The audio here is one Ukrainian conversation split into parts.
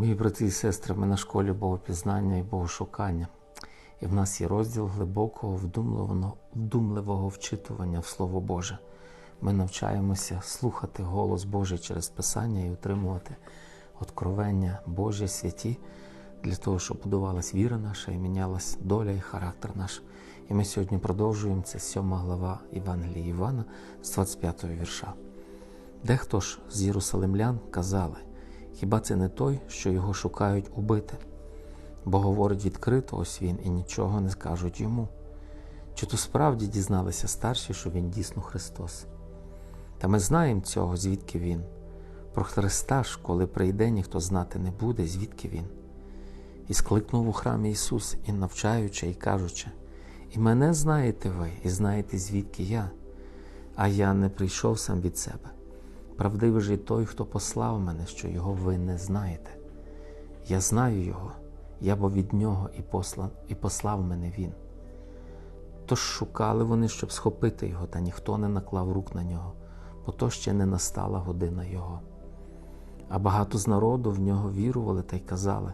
Мої брати і сестри, ми на школі богопізнання і богошукання. І в нас є розділ глибокого, вдумливого, вдумливого вчитування в Слово Боже. Ми навчаємося слухати голос Божий через Писання і отримувати откровення Божі святі для того, щоб будувалась віра наша і мінялась доля і характер наш. І ми сьогодні продовжуємо це сьома глава Євангелія Івана з 25 го вірша. Дехто ж з єрусалимлян казали, хіба це не той, що його шукають убити? Бо говорить відкрито ось він і нічого не скажуть йому. Чи то справді дізналися старші, що він дійсно Христос? Та ми знаємо цього, звідки він. Про Христа ж, коли прийде, ніхто знати не буде, звідки він. І скликнув у храмі Ісус, і навчаючи, і кажучи, і мене знаєте ви, і знаєте, звідки я, а я не прийшов сам від себе. Правдивий же той, хто послав мене, що його ви не знаєте. Я знаю Його, я бо від нього і послав, і послав мене Він. Тож шукали вони, щоб схопити його, та ніхто не наклав рук на нього, бо то ще не настала година Його. А багато з народу в нього вірували та й казали,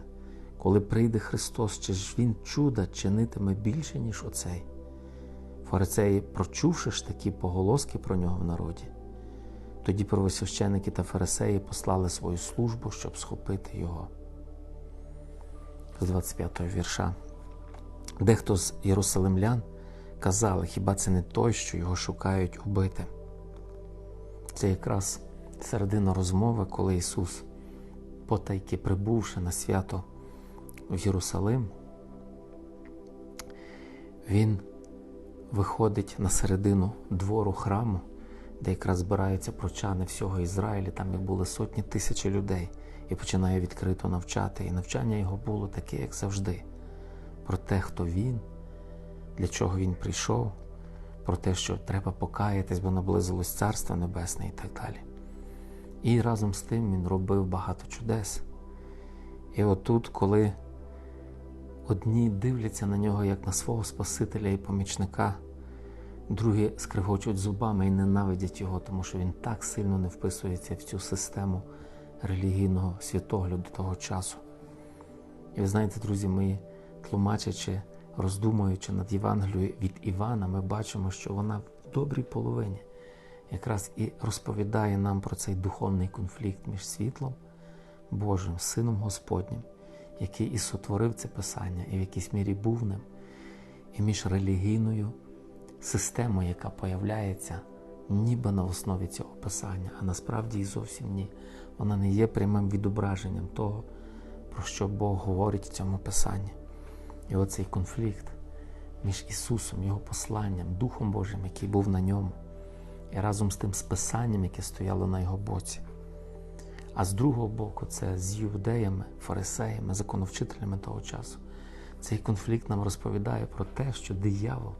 коли прийде Христос, чи ж Він чуда чинитиме більше, ніж оцей. Фарисеї, прочувши ж такі поголоски про нього в народі, тоді первосвященики та фарисеї послали свою службу, щоб схопити його. З 25 го вірша. Дехто з єрусалимлян казали, хіба це не той, що його шукають убити? Це якраз середина розмови, коли Ісус, потайки прибувши на свято в Єрусалим, Він виходить на середину двору храму, де якраз збираються прочани всього Ізраїля, там їх були сотні тисячі людей, і починає відкрито навчати. І навчання його було таке, як завжди, про те, хто він, для чого він прийшов, про те, що треба покаятись, бо наблизилось Царство Небесне і так далі. І разом з тим він робив багато чудес. І отут, коли одні дивляться на нього як на свого Спасителя і помічника, другі скригочуть зубами і ненавидять його, тому що він так сильно не вписується в цю систему релігійного світогляду того часу. І ви знаєте, друзі, ми, тлумачачи, роздумуючи над Євангелією від Івана, ми бачимо, що вона в добрій половині якраз і розповідає нам про цей духовний конфлікт між світлом Божим, Сином Господнім, який і сотворив це Писання, і в якійсь мірі був ним, і між релігійною системою, яка появляється ніби на основі цього Писання, а насправді і зовсім ні. Вона не є прямим відображенням того, про що Бог говорить в цьому Писанні. І оцей конфлікт між Ісусом, Його посланням, Духом Божим, який був на ньому, і разом з тим списанням, яке стояло на його боці. А з другого боку, це з юдеями, фарисеями, законовчителями того часу. Цей конфлікт нам розповідає про те, що диявол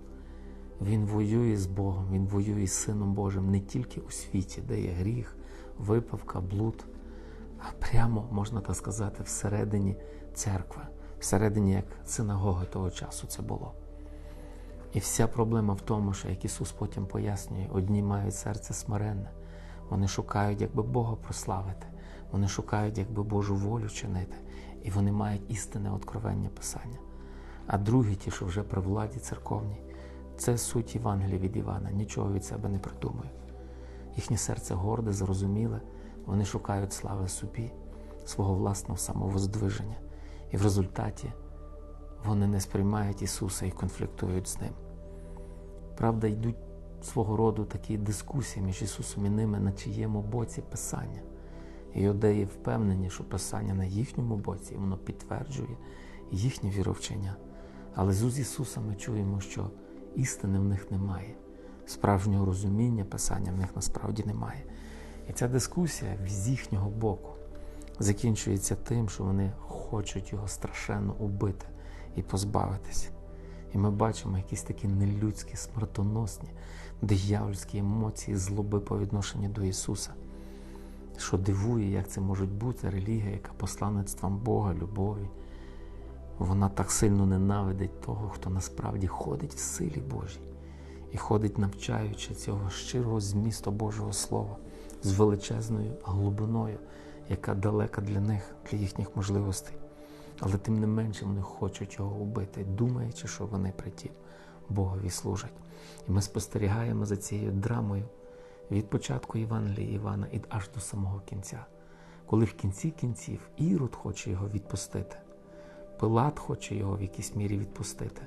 він воює з Богом, він воює з Сином Божим не тільки у світі, де є гріх, випавка, блуд, а прямо, можна так сказати, всередині церкви, всередині як синагоги того часу це було. І вся проблема в тому, що як Ісус потім пояснює, одні мають серце смиренне, вони шукають, якби Бога прославити, вони шукають, якби Божу волю чинити, і вони мають істинне откровення Писання. А другі, ті, що вже при владі церковній, це суть Євангелія від Івана, нічого від себе не придумують. Їхнє серце горде, зрозуміле, вони шукають слави собі, свого власного самовоздвиження. І в результаті вони не сприймають Ісуса і конфліктують з Ним. Правда, йдуть свого роду такі дискусії між Ісусом і ними, на чиєму боці Писання. І Іудеї впевнені, що Писання на їхньому боці, і воно підтверджує їхнє віровчення. Але з Ісуса ми чуємо, що істини в них немає, справжнього розуміння Писання в них насправді немає. І ця дискусія з їхнього боку закінчується тим, що вони хочуть його страшенно убити і позбавитися. І ми бачимо якісь такі нелюдські, смертоносні, диявольські емоції, злоби по відношенню до Ісуса, що дивує, як це може бути релігія, яка посланництвом Бога, любові. Вона так сильно ненавидить того, хто насправді ходить в силі Божій і ходить, навчаючи цього щирого змісту Божого Слова з величезною глибиною, яка далека для них, для їхніх можливостей. Але тим не менше вони хочуть його убити, думаючи, що вони при тім Богові служать. І ми спостерігаємо за цією драмою від початку Євангелія Івана і аж до самого кінця, коли в кінці кінців Ірод хоче його відпустити, Пилат хоче його в якійсь мірі відпустити,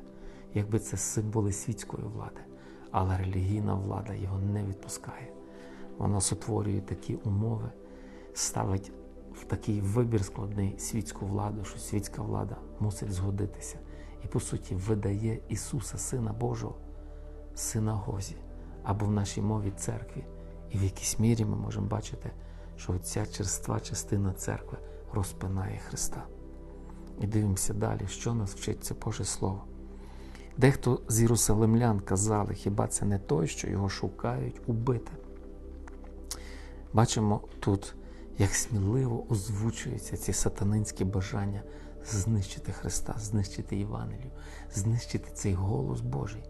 якби це символи світської влади, але релігійна влада його не відпускає. Вона сотворює такі умови, ставить в такий вибір складний світську владу, що світська влада мусить згодитися і, по суті, видає Ісуса, Сина Божого, синагозі або в нашій мові церкві. І в якійсь мірі ми можемо бачити, що ця черства частина церкви розпинає Христа. І дивимося далі, що нас вчить це Боже Слово. Дехто з єрусалимлян казали, хіба це не той, що його шукають убити. Бачимо тут, як сміливо озвучуються ці сатанинські бажання знищити Христа, знищити Євангелію, знищити цей голос Божий,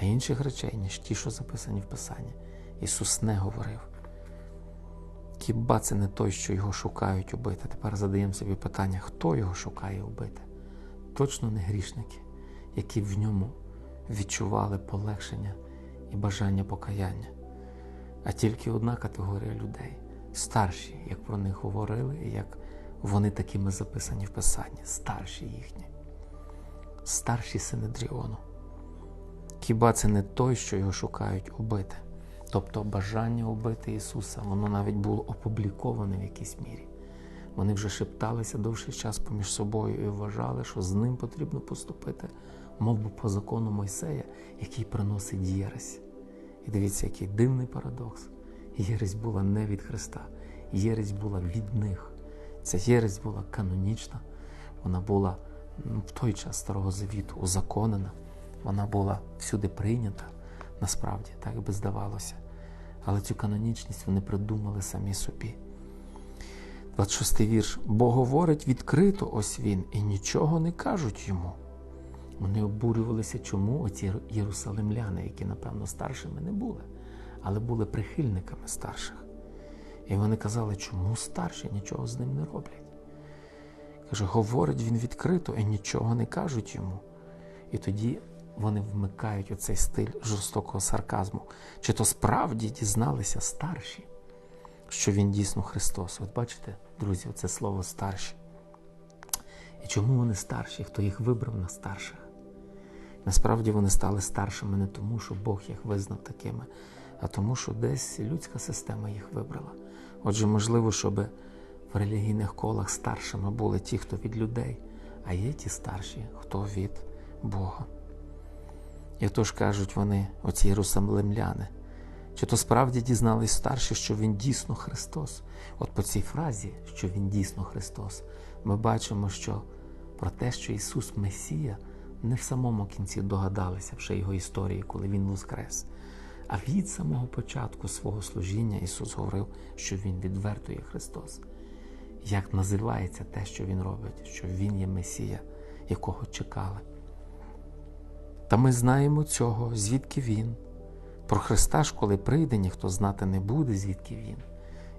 а інших речей, ніж ті, що записані в Писанні, Ісус не говорив. Хіба це не той, що його шукають убити? Тепер задаємо собі питання, хто його шукає убити? Точно не грішники, які в ньому відчували полегшення і бажання покаяння, а тільки одна категорія людей старші, як про них говорили, і як вони такими записані в Писанні, старші їхні, старші Синедріону. Хіба це не той, що його шукають убити? Тобто бажання убити Ісуса, воно навіть було опубліковане в якійсь мірі. Вони вже шепталися довший час поміж собою і вважали, що з ним потрібно поступити, мов би по закону Мойсея, який приносить єресь. І дивіться, який дивний парадокс. Єресь була не від Христа, єресь була від них. Ця єресь була канонічна, вона була ну, в той час Старого Завіту узаконена, вона була всюди прийнята, насправді, так би здавалося. Але цю канонічність вони придумали самі собі. 26 вірш. Бо говорить відкрито ось він, і нічого не кажуть йому. Вони обурювалися, чому оці єрусалимляни, які, напевно, старшими не були, але були прихильниками старших. І вони казали, чому старші нічого з ним не роблять. Каже, говорить він відкрито і нічого не кажуть йому. І тоді вони вмикають оцей стиль жорстокого сарказму. Чи то справді дізналися старші, що він дійсно Христос? От бачите, друзі, це слово старші. І чому вони старші? Хто їх вибрав на старших? Насправді вони стали старшими не тому, що Бог їх визнав такими, а тому, що десь людська система їх вибрала. Отже, можливо, щоб в релігійних колах старшими були ті, хто від людей, а є ті старші, хто від Бога. І тож кажуть вони, оці єрусалимляни, чи то справді дізнались старші, що він дійсно Христос? От по цій фразі, що він дійсно Христос, ми бачимо, що про те, що Ісус Месія, не в самому кінці догадалися вже його історії, коли Він воскрес. А від самого початку свого служіння Ісус говорив, що Він відверто є Христос. Як називається те, що Він робить, що Він є Месія, якого чекали. Та ми знаємо цього, звідки Він. Про Христа ж, коли прийде, ніхто знати не буде, звідки Він.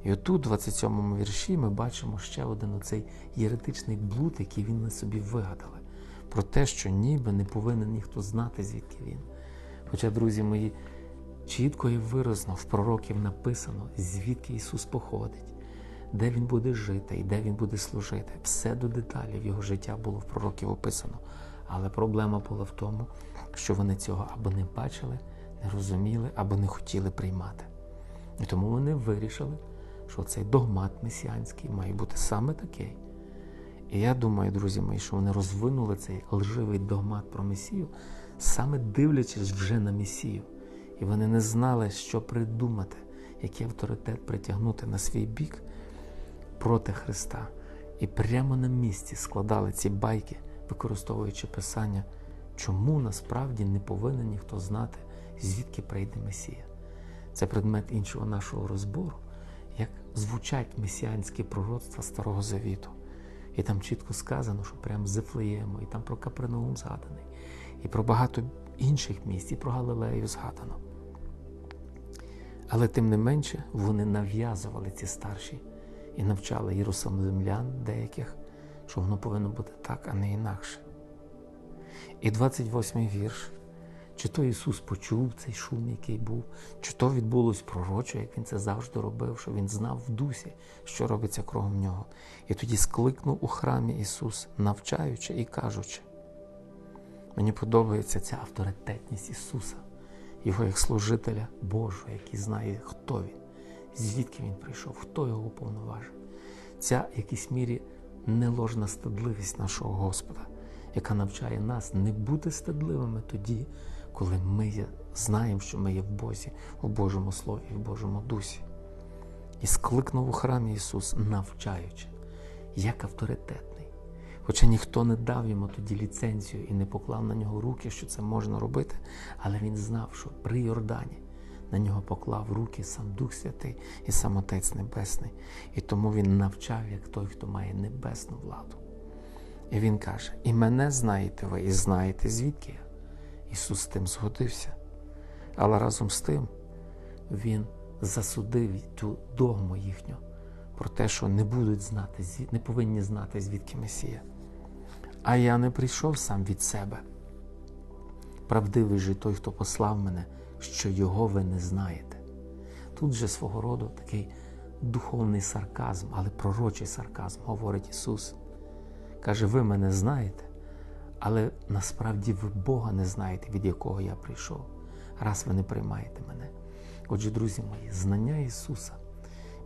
І отут, в 27-му вірші, ми бачимо ще один оцей єретичний блуд, який він на собі вигадали, про те, що ніби не повинен ніхто знати, звідки він. Хоча, друзі мої, чітко і виразно в пророків написано, звідки Ісус походить, де Він буде жити і де Він буде служити. Все до деталів його життя було в пророків описано. Але проблема була в тому, що вони цього або не бачили, не розуміли, або не хотіли приймати. І тому вони вирішили, що цей догмат месіанський має бути саме такий. І я думаю, друзі мої, що вони розвинули цей лживий догмат про Месію, саме дивлячись вже на Месію. І вони не знали, що придумати, який авторитет притягнути на свій бік проти Христа. І прямо на місці складали ці байки, використовуючи Писання, чому насправді не повинен ніхто знати, звідки прийде Месія. Це предмет іншого нашого розбору, як звучать месіанські пророцтва Старого Завіту. І там чітко сказано, що прямо з Ефлеєму, і там про Капернаум згаданий, і про багато інших місць, і про Галилею згадано. Але тим не менше вони нав'язували ці старші і навчали єрусалимлян деяких, що воно повинно бути так, а не інакше. І 28-й вірш. Чи то Ісус почув цей шум, який був, чи то відбулось пророчо, як Він це завжди робив, що Він знав в дусі, що робиться кругом нього. І тоді скликнув у храмі Ісус, навчаючи і кажучи. Мені подобається ця авторитетність Ісуса, Його як служителя Божого, який знає, хто Він, звідки Він прийшов, хто його уповноважив. Ця в якійсь мірі неложна стидливість нашого Господа, яка навчає нас не бути стидливими тоді, коли ми знаємо, що ми є в Бозі, у Божому Слові в Божому Дусі. І скликнув у храмі Ісус, навчаючи, як авторитетний. Хоча ніхто не дав йому тоді ліцензію і не поклав на нього руки, що це можна робити, але він знав, що при Йордані на нього поклав руки сам Дух Святий і сам Отець Небесний. І тому він навчав, як той, хто має небесну владу. І він каже: І мене знаєте ви, і знаєте, звідки я. Ісус з тим згодився. Але разом з тим Він засудив ту догму їхню про те, що не будуть знати, не повинні знати, звідки Месія. А я не прийшов сам від себе. Правдивий же той, хто послав мене, що його ви не знаєте. Тут же свого роду такий духовний сарказм, але пророчий сарказм, говорить Ісус. Каже, ви мене знаєте, але насправді ви Бога не знаєте, від якого я прийшов, раз ви не приймаєте мене. Отже, друзі мої, знання Ісуса,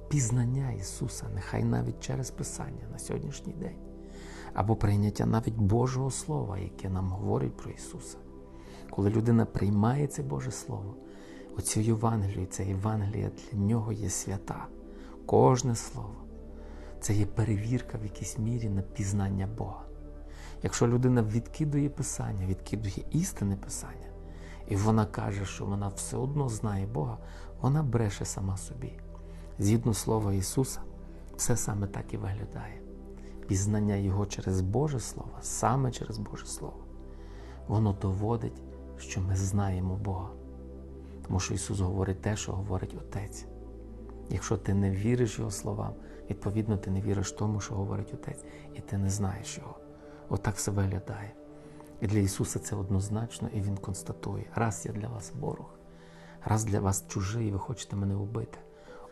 пізнання Ісуса, нехай навіть через Писання на сьогоднішній день, або прийняття навіть Божого Слова, яке нам говорить про Ісуса. Коли людина приймає це Боже Слово, оцю Євангелію, це Євангелія для нього є свята. Кожне слово. Це є перевірка в якійсь мірі на пізнання Бога. Якщо людина відкидує Писання, відкидує істинне Писання, і вона каже, що вона все одно знає Бога, вона бреше сама собі. Згідно Слова Ісуса, все саме так і виглядає. Пізнання Його через Боже Слово, саме через Боже Слово, воно доводить, що ми знаємо Бога. Тому що Ісус говорить те, що говорить Отець. Якщо ти не віриш Його словам, відповідно, ти не віриш тому, що говорить Отець, і ти не знаєш Його. Отак все виглядає. І для Ісуса це однозначно, і Він констатує: раз я для вас ворог, раз для вас чужий, і ви хочете мене вбити.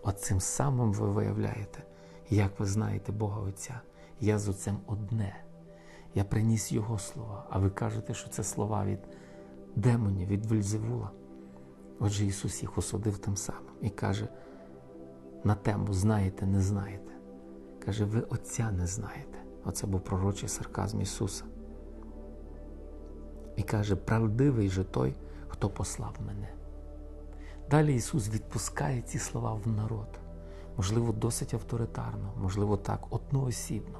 От цим самим ви виявляєте, як ви знаєте Бога Отця. Я з Отцем одне. Я приніс Його слова, а ви кажете, що це слова від демонів, від Вельзевула. Отже, Ісус їх осудив тим самим і каже на тему знаєте, не знаєте. Каже, ви Отця не знаєте. Оце був пророчий сарказм Ісуса. І каже, правдивий же той, хто послав мене. Далі Ісус відпускає ці слова в народ, можливо, досить авторитарно, можливо, так, одноосібно,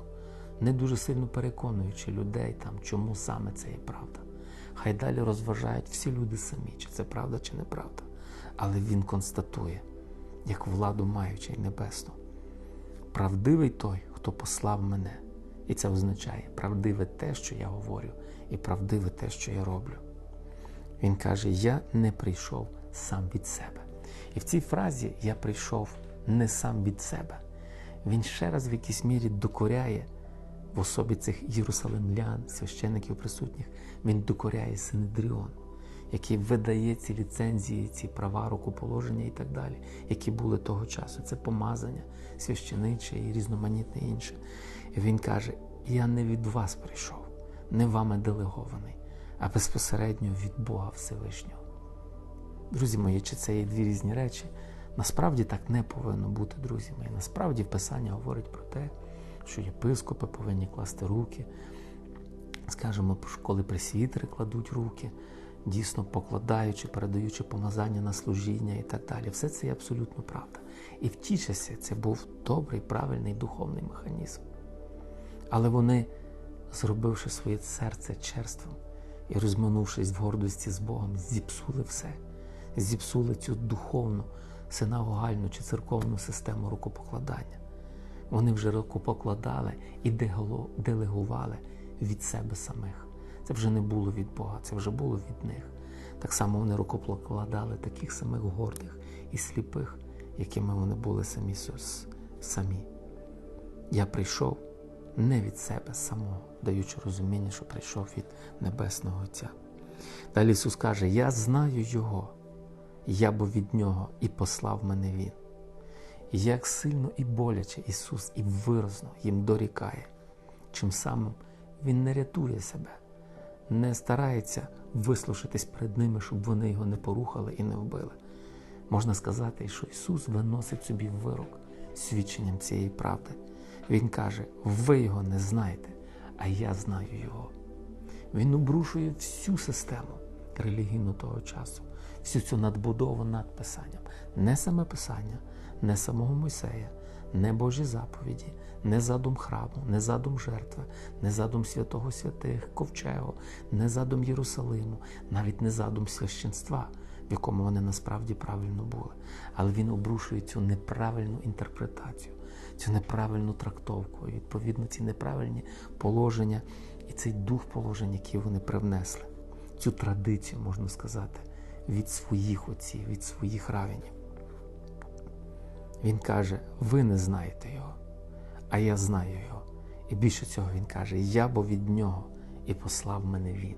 не дуже сильно переконуючи людей, там, чому саме це є правда. Хай далі розважають всі люди самі, чи це правда, чи неправда. Але Він констатує, як владу маючи й небесну. Правдивий той, хто послав мене. І це означає правдиве те, що я говорю, і правдиве те, що я роблю. Він каже: Я не прийшов сам від себе. І в цій фразі я прийшов не сам від себе. Він ще раз в якійсь мірі докоряє в особі цих єрусалимлян, священиків присутніх, він докоряє Синедріон, який видає ці ліцензії, ці права рукоположення і так далі, які були того часу. Це помазання священиче і різноманітне інше. І він каже: Я не від вас прийшов, не вами делегований, а безпосередньо від Бога Всевишнього. Друзі мої, чи це є дві різні речі? Насправді так не повинно бути, друзі мої. Насправді Писання говорить про те, що єпископи повинні класти руки. Скажімо, коли пресвітери кладуть руки, дійсно покладаючи, передаючи помазання на служіння і так далі. Все це є абсолютно правда. І в ті часи це був добрий, правильний духовний механізм. Але вони, зробивши своє серце черством і розминувшись в гордості з Богом, зіпсули все, зіпсули цю духовну, синагогальну чи церковну систему рукопокладання. Вони вже рукопокладали і делегували від себе самих. Це вже не було від Бога, це вже було від них. Так само вони рукопокладали таких самих гордих і сліпих, якими вони були самі самі. Я прийшов не від себе самого, даючи розуміння, що прийшов від Небесного Отця. Далі Ісус каже: Я знаю Його, я бо від Нього і послав мене Він. Як сильно і боляче Ісус і виразно їм дорікає, чим самим Він не рятує себе, не старається вислушатись перед ними, щоб вони його не порухали і не вбили. Можна сказати, що Ісус виносить собі вирок свідченням цієї правди. Він каже: ви його не знаєте, а я знаю Його. Він обрушує всю систему релігійну того часу, всю цю надбудову над Писанням. Не саме Писання, не самого Мойсея, не Божі заповіді, не задум храму, не задум жертви, не задум святого святих, ковчегу, не задум Єрусалиму, навіть не задум священства, в якому вони насправді правильно були. Але він обрушує цю неправильну інтерпретацію, цю неправильну трактовку, і відповідно ці неправильні положення і цей дух положень, який вони привнесли, цю традицію, можна сказати, від своїх отців, від своїх равенів. Він каже: ви не знаєте його, а я знаю його. І більше цього він каже: Я бо від нього і послав мене він.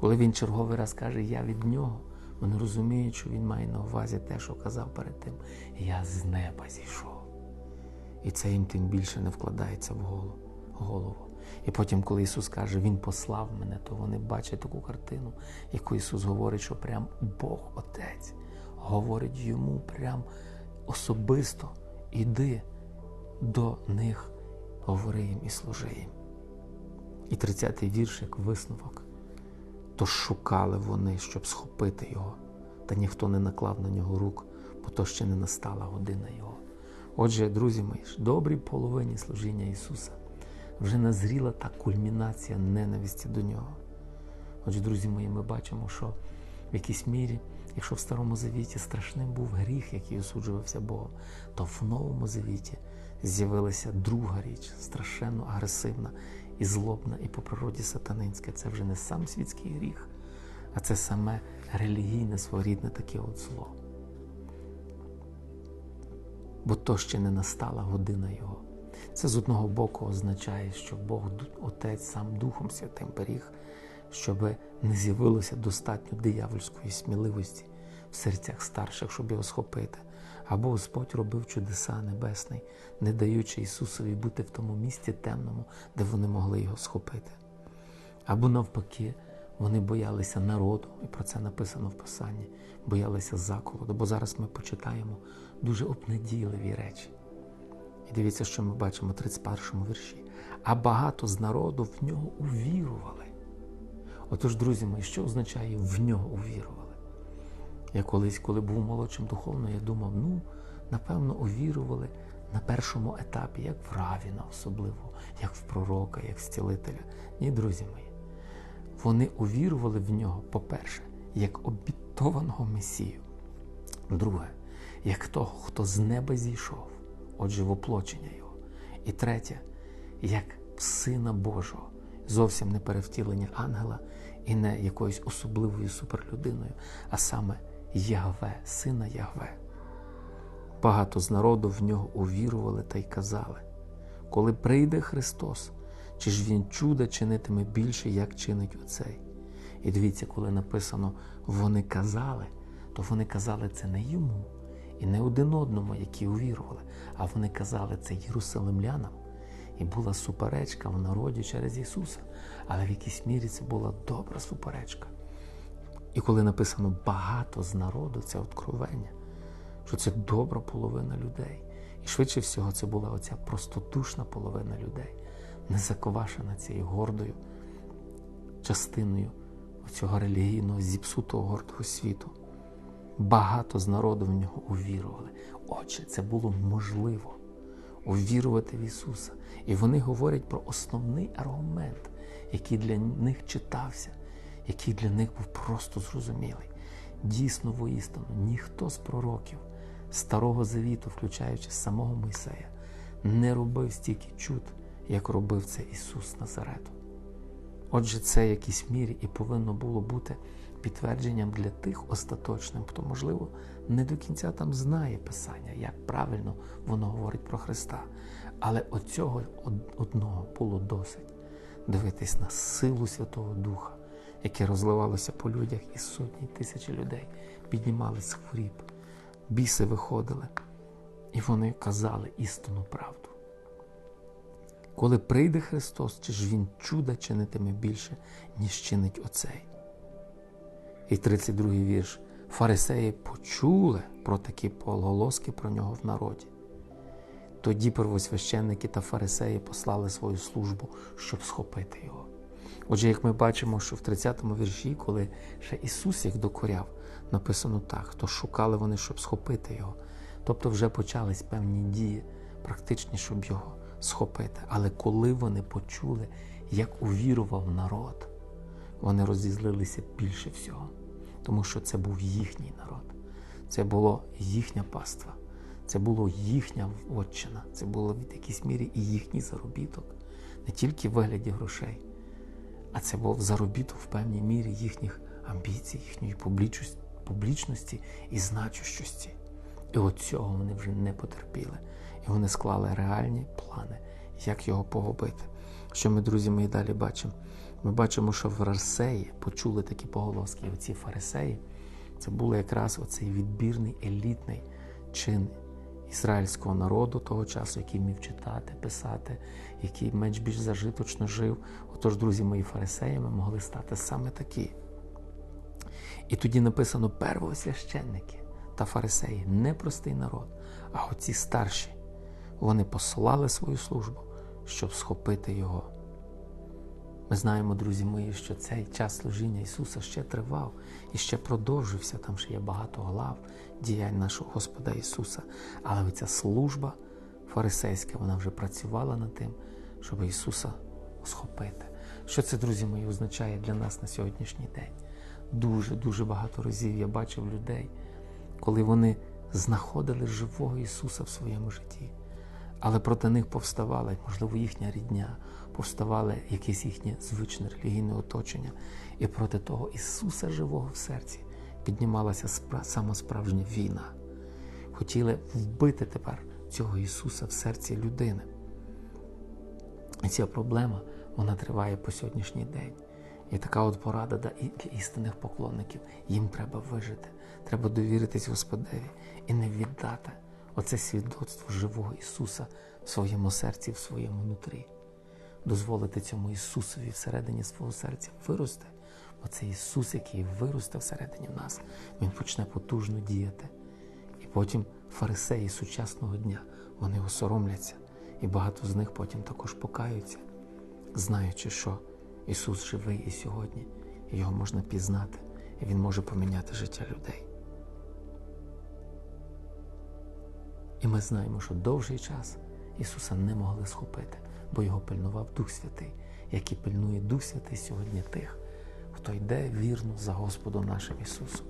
Коли він черговий раз каже Я від нього, вони розуміють, що він має на увазі те, що казав перед тим: Я з неба зійшов. І це їм тим більше не вкладається в голову. І потім, коли Ісус каже, Він послав мене, то вони бачать таку картину, яку Ісус говорить, що прям Бог Отець говорить йому прям особисто іди до них, говори їм і служи їм. І 30-й вірш як висновок. То шукали вони, щоб схопити його, та ніхто не наклав на нього рук, бо то ще не настала година його. Отже, друзі мої, ж добрій половині служіння Ісуса вже назріла та кульмінація ненависті до нього. Отже, друзі мої, ми бачимо, що в якійсь мірі, якщо в Старому Завіті страшним був гріх, який осуджувався Богом, то в Новому Завіті з'явилася друга річ, страшенно агресивна і злобна, і по природі сатанинська. Це вже не сам світський гріх, а це саме релігійне, своєрідне таке от зло. Бо то ще не настала година його. Це з одного боку означає, що Бог Отець сам Духом Святим беріг, щоб не з'явилося достатньо диявольської сміливості в серцях старших, щоб його схопити. Або Господь робив чудеса небесний, не даючи Ісусові бути в тому місці темному, де вони могли його схопити. Або навпаки, вони боялися народу, і про це написано в Писанні, боялися заколоду, бо зараз ми почитаємо дуже обнадійливі речі. І дивіться, що ми бачимо в 31 му вірші. А багато з народу в нього увірували. Отож, друзі мої, що означає в нього увірували? Я колись, коли був молодшим духовно, я думав, ну, напевно, увірували на першому етапі, як в Равіна, особливо, як в пророка, як в зцілителя. Ні, друзі мої. Вони увірували в нього, по-перше, як обітованого Месію. Друге, як того, хто з неба зійшов, отже, воплочення його. І третє, як Сина Божого, зовсім не перевтілення ангела і не якоюсь особливою суперлюдиною, а саме Ягве, сина Ягве. Багато з народу в нього увірували та й казали, коли прийде Христос, чи ж Він чуда чинитиме більше, як чинить оцей. І дивіться, коли написано вони казали, то вони казали це не йому і не один одному, які увірували, а вони казали це єрусалимлянам. І була суперечка в народі через Ісуса, але в якійсь мірі це була добра суперечка. І коли написано багато з народу, це откровення, що це добра половина людей. І швидше всього, це була оця простодушна половина людей, не заквашена цією гордою частиною цього релігійного зіпсутого гордого світу. Багато з народу в нього увірували. Отже, це було можливо увірувати в Ісуса. І вони говорять про основний аргумент, який для них читався, який для них був просто зрозумілий. Дійсно, воістину, ніхто з пророків Старого Завіту, включаючи самого Мойсея, не робив стільки чуд, як робив це Ісус Назарету. Отже, це в якійсь мірі і повинно було бути підтвердженням для тих остаточним, хто, можливо, не до кінця там знає Писання, як правильно воно говорить про Христа. Але оцього од- одного було досить дивитись на силу Святого Духа, яке розливалося по людях, і сотні тисячі людей піднімались з хворіб, біси виходили, і вони казали істинну правду. Коли прийде Христос, чи ж Він чуда чинитиме більше, ніж чинить оцей. І 32-й вірш. Фарисеї почули про такі полголоски про нього в народі. Тоді первосвященники та фарисеї послали свою службу, щоб схопити його. Отже, як ми бачимо, що в 30-му вірші, коли ще Ісус їх докоряв, написано так, то шукали вони, щоб схопити його. Тобто вже почались певні дії, практичні, щоб його схопити. Але коли вони почули, як увірував народ, вони розізлилися більше всього, тому що це був їхній народ, це було їхня паства, це було їхня вотчина, це було в якійсь мірі і їхній заробіток, не тільки в вигляді грошей, а це був заробіток в певній мірі їхніх амбіцій, їхньої публічності, і значущості. І от цього вони вже не потерпіли. І вони склали реальні плани, як його погубити. Що ми, друзі, і далі бачимо? Ми бачимо, що фарисеї почули такі поголоски. Оці фарисеї це був якраз оцей відбірний елітний чин ізраїльського народу того часу, який вмів читати, писати, який менш більш зажиточно жив. Отож, друзі, мої фарисеями могли стати саме такі. І тоді написано первосвященники та фарисеї, не простий народ, а оці старші. Вони послали свою службу, щоб схопити його. Ми знаємо, друзі мої, що цей час служіння Ісуса ще тривав і ще продовжився. Там ще є багато глав діянь нашого Господа Ісуса. Але оця служба фарисейська, вона вже працювала над тим, щоб Ісуса схопити. Що це, друзі мої, означає для нас на сьогоднішній день? Дуже-дуже багато разів я бачив людей, коли вони знаходили живого Ісуса в своєму житті. Але проти них повставала, можливо, їхня рідня, повставало якесь їхнє звичне релігійне оточення. І проти того Ісуса живого в серці піднімалася спра- сама справжня війна. Хотіли вбити тепер цього Ісуса в серці людини. І ця проблема вона триває по сьогоднішній день. І така от порада для істинних поклонників. Їм треба вижити, треба довіритись Господеві і не віддати оце свідоцтво живого Ісуса в своєму серці, в своєму нутрі. Дозволити цьому Ісусові всередині свого серця вирости. Бо це Ісус, який виросте всередині нас, Він почне потужно діяти. І потім фарисеї сучасного дня вони осоромляться, і багато з них потім також покаються, знаючи, що Ісус живий і сьогодні, і його можна пізнати, і Він може поміняти життя людей. І ми знаємо, що довший час Ісуса не могли схопити, бо його пильнував Дух Святий, який пильнує Дух Святий сьогодні тих, хто йде вірно за Господом нашим Ісусом.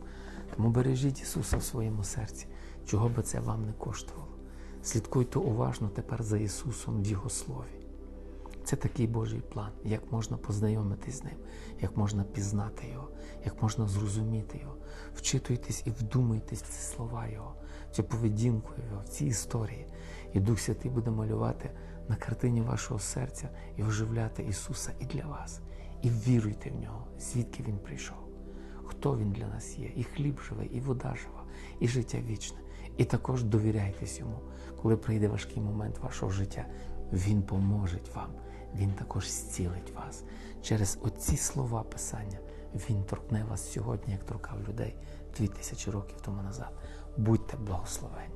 Тому бережіть Ісуса в своєму серці, чого би це вам не коштувало. Слідкуйте уважно тепер за Ісусом в Його Слові. Це такий Божий план, як можна познайомитись з ним, як можна пізнати його, як можна зрозуміти його. Вчитуйтесь і вдумайтесь в ці слова Його, в цю поведінку Його, в ці історії. І Дух Святий буде малювати на картині вашого серця і оживляти Ісуса і для вас. І віруйте в нього, звідки Він прийшов, хто Він для нас є, і хліб живий, і вода жива, і життя вічне. І також довіряйтесь йому, коли прийде важкий момент вашого життя. Він поможе вам, Він також зцілить вас. Через оці слова Писання Він торкне вас сьогодні, як торкав людей дві тисячі років тому назад. Будьте благословенні.